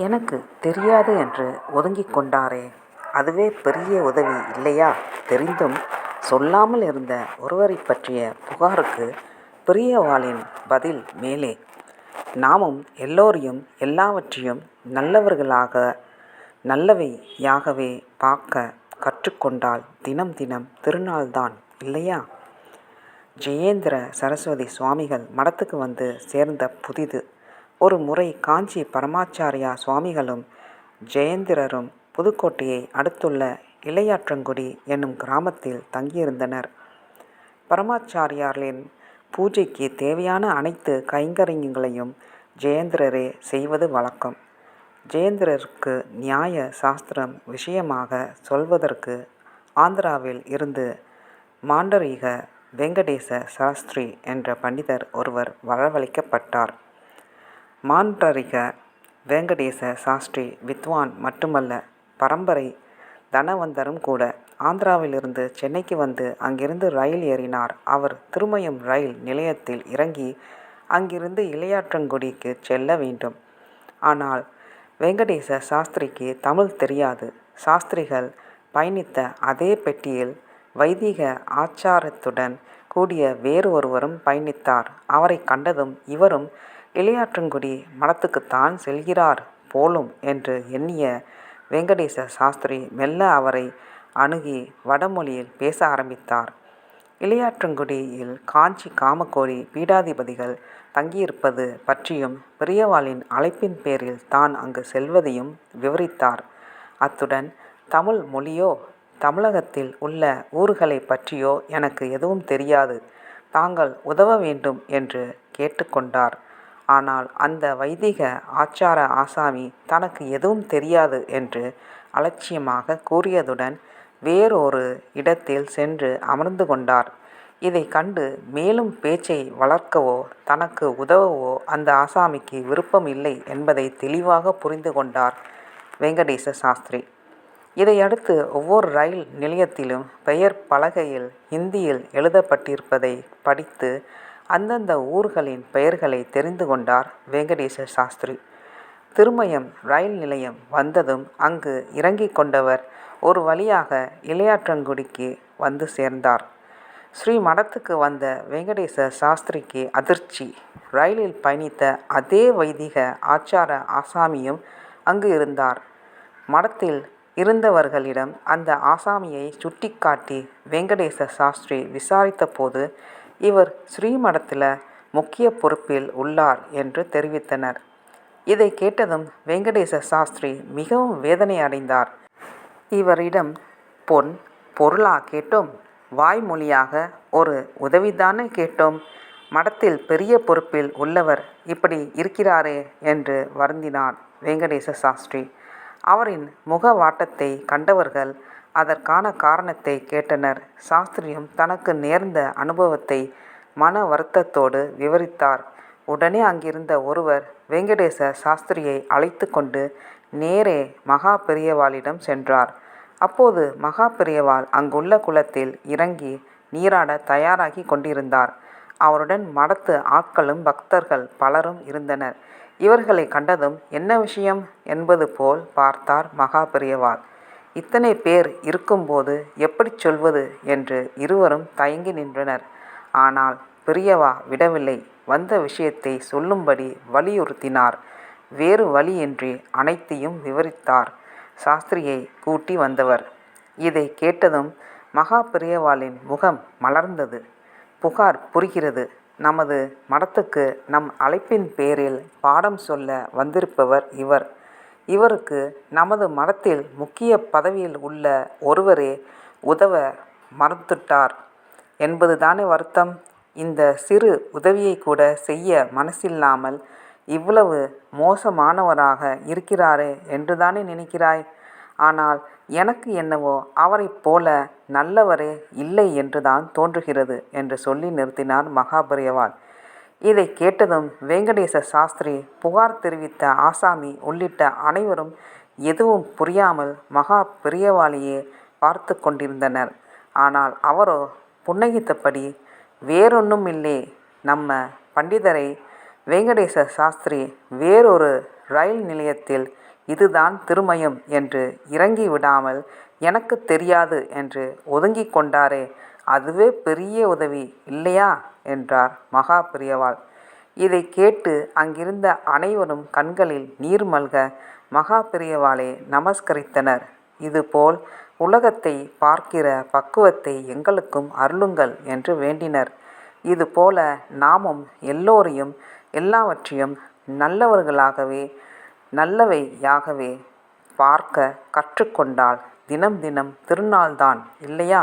எனக்கு தெரியாது என்று ஒதுங்கிக் கொண்டாரே. அதுவே பெரிய உதவி இல்லையா? தெரிந்தும் சொல்லாமல் இருந்த ஒருவரைப் பற்றிய புகாருக்கு பெரியவாளின் பதில் மேலே. நாமும் எல்லோரையும் எல்லாவற்றையும் நல்லவர்களாக நல்லவையாகவே பார்க்க கற்றுக்கொண்டால் தினம் தினம் திருநாள்தான் இல்லையா? ஜெயேந்திர சரஸ்வதி சுவாமிகள் மடத்துக்கு வந்து சேர்ந்த புதிது ஒரு முறை காஞ்சி பரமாச்சாரியா சுவாமிகளும் ஜெயேந்திரரும் புதுக்கோட்டையை அடுத்துள்ள இளையாற்றங்குடி என்னும் கிராமத்தில் தங்கியிருந்தனர். பரமாச்சாரியாரின் பூஜைக்கு தேவையான அனைத்து கைங்கரியங்களையும் ஜெயேந்திரரே செய்வது வழக்கம். ஜெயேந்திரருக்கு நியாய சாஸ்திரம் விஷயமாக சொல்வதற்கு ஆந்திராவில் இருந்து மாண்டரீக வெங்கடேச சாஸ்திரி என்ற பண்டிதர் ஒருவர் வரவழைக்கப்பட்டார். மாண்டரிக வெங்கடேச சாஸ்திரி வித்வான் மட்டுமல்ல பரம்பரை தனவந்தரும் கூட ஆந்திராவிலிருந்து சென்னைக்கு வந்து அங்கிருந்து ரயில் ஏறினார். அவர் திருமயம் ரயில் நிலையத்தில் இறங்கி அங்கிருந்து இளையாற்றங்குடிக்கு செல்ல வேண்டும். ஆனால் வெங்கடேச சாஸ்திரிக்கு தமிழ் தெரியாது. சாஸ்திரிகள் பயணித்த அதே பெட்டியில் வைதிக ஆச்சாரத்துடன் கூடிய வேறு ஒருவரும் பயணித்தார். அவரை கண்டதும் இவரும் இளையாற்றங்குடி மடத்துக்குத்தான் செல்கிறார் போலும் என்று எண்ணிய வெங்கடேச சாஸ்திரி மெல்ல அவரை அணுகி வடமொழியில் பேச ஆரம்பித்தார். இளையாற்றங்குடியில் காஞ்சி காமக்கோடி பீடாதிபதிகள் தங்கியிருப்பது பற்றியும் பெரியவாளின் அழைப்பின் பேரில் தான் அங்கு செல்வதையும் விவரித்தார். அத்துடன் தமிழ் மொழியோ தமிழகத்தில் உள்ள ஊர்களைப் பற்றியோ எனக்கு எதுவும் தெரியாது. தாங்கள் உதவ வேண்டும் என்று கேட்டுக்கொண்டார். ஆனால் அந்த வைதிக ஆச்சார ஆசாமி தனக்கு எதுவும் தெரியாது என்று அலட்சியமாக கூறியதுடன் வேறொரு இடத்தில் சென்று அமர்ந்து கொண்டார். இதை கண்டு மேலும் பேச்சை வளர்க்கவோ தனக்கு உதவவோ அந்த ஆசாமிக்கு விருப்பம் இல்லை என்பதை தெளிவாக புரிந்து கொண்டார் வெங்கடேச சாஸ்திரி. இதையடுத்து ஒவ்வொரு ரயில் நிலையத்திலும் பெயர் பலகையில் ஹிந்தியில் எழுதப்பட்டிருப்பதை படித்து அந்தந்த ஊர்களின் பெயர்களை தெரிந்து கொண்டார் வெங்கடேச சாஸ்திரி. திருமயம் ரயில் நிலையம் வந்ததும் அங்கு இறங்கிக் கொண்டவர் ஒரு வழியாக இளையாற்றங்குடிக்கு வந்து சேர்ந்தார். ஸ்ரீ மடத்துக்கு வந்த வெங்கடேச சாஸ்திரிக்கு அதிர்ச்சி. ரயிலில் பயணித்த அதே வைதிக ஆச்சார ஆசாமியும் அங்கு இருந்தார். மடத்தில் இருந்தவர்களிடம் அந்த ஆசாமியை சுட்டிக்காட்டி வெங்கடேச சாஸ்திரி விசாரித்தபோது இவர் ஸ்ரீமடத்தில் முக்கிய பொறுப்பில் உள்ளார் என்று தெரிவித்தனர். இதை கேட்டதும் வெங்கடேச சாஸ்திரி மிகவும் வேதனை அடைந்தார். இவரிடம் பொன் பொருளா கேட்டோம் வாய்மொழியாக ஒரு உதவிதானே கேட்டோம் மடத்தில் பெரிய பொறுப்பில் உள்ளவர் இப்படி இருக்கிறாரே என்று வருந்தினார் வெங்கடேச சாஸ்திரி. அவரின் முகவாட்டத்தை கண்டவர்கள் அதற்கான காரணத்தை கேட்டனர். சாஸ்திரியும் தனக்கு நேர்ந்த அனுபவத்தை மன வருத்தத்தோடு விவரித்தார். உடனே அங்கிருந்த ஒருவர் வெங்கடேச சாஸ்திரியை அழைத்து கொண்டு நேரே மகா பெரியவாளிடம் சென்றார். அப்போது மகா பெரியவாள் அங்குள்ள குளத்தில் இறங்கி நீராட தயாராகி கொண்டிருந்தார். அவருடன் மடத்து ஆட்களும் பக்தர்கள் பலரும் இருந்தனர். இவர்களை கண்டதும் என்ன விஷயம்? என்பது போல் பார்த்தார் மகா பெரியவாள் இத்தனை பேர் இருக்கும்போது எப்படி சொல்வது என்று இருவரும் தயங்கி நின்றனர். ஆனால் பெரியவா விடவில்லை. வந்த விஷயத்தை சொல்லும்படி வலியுறுத்தினார். வேறு வழியின்றி அனைத்தையும் விவரித்தார். சாஸ்திரியை கூட்டி வந்தவர். இதை கேட்டதும் மகா பெரியவாளின் முகம் மலர்ந்தது. புகார் புரிகிறது. நமது மடத்துக்கு நம் அழைப்பின் பேரில் பாடம் சொல்ல வந்திருப்பவர் இவர். இவருக்கு நமது மடத்தில் முக்கிய பதவியில் உள்ள ஒருவரே உதவ மறுத்துட்டார் என்பதுதானே வருத்தம். இந்த சிறு உதவியை கூட செய்ய மனசில்லாமல் இவ்வளவு மோசமானவராக இருக்கிறாரே என்றுதானே நினைக்கிறாய்? ஆனால் எனக்கு என்னவோ அவரைப் போல நல்லவரே இல்லை என்றுதான் தோன்றுகிறது என்று சொல்லி நிறுத்தினார் மகாபரியவாள். இதை கேட்டதும் வெங்கடேச சாஸ்திரி புகார் தெரிவித்த ஆசாமி உள்ளிட்ட அனைவரும் எதுவும் புரியாமல் மகா பெரியவாளியே பார்த்து கொண்டிருந்தனர். ஆனால் அவரோ புன்னகித்தபடி வேறொன்றும் இல்லை. நம்ம பண்டிதரை வெங்கடேச சாஸ்திரி வேறொரு ரயில் நிலையத்தில் இதுதான் திருமயம் என்று இறங்கி விடாமல் எனக்கு தெரியாது என்று ஒதுங்கி கொண்டாரே அதுவே பெரிய உதவி இல்லையா? என்றார் மகா பிரியவாள். இதை கேட்டு அங்கிருந்த அனைவரும் கண்களில் நீர் மல்க மகா பிரியவாளை நமஸ்கரித்தனர். இதுபோல் உலகத்தை பார்க்கிற பக்குவத்தை எங்களுக்கும் அருளுங்கள் என்று வேண்டினர். இதுபோல நாமும் எல்லோரையும் எல்லாவற்றையும் நல்லவர்களாகவே நல்லவையாகவே பார்க்க கற்றுக்கொண்டால் தினம் தினம் திருநாள்தான் இல்லையா?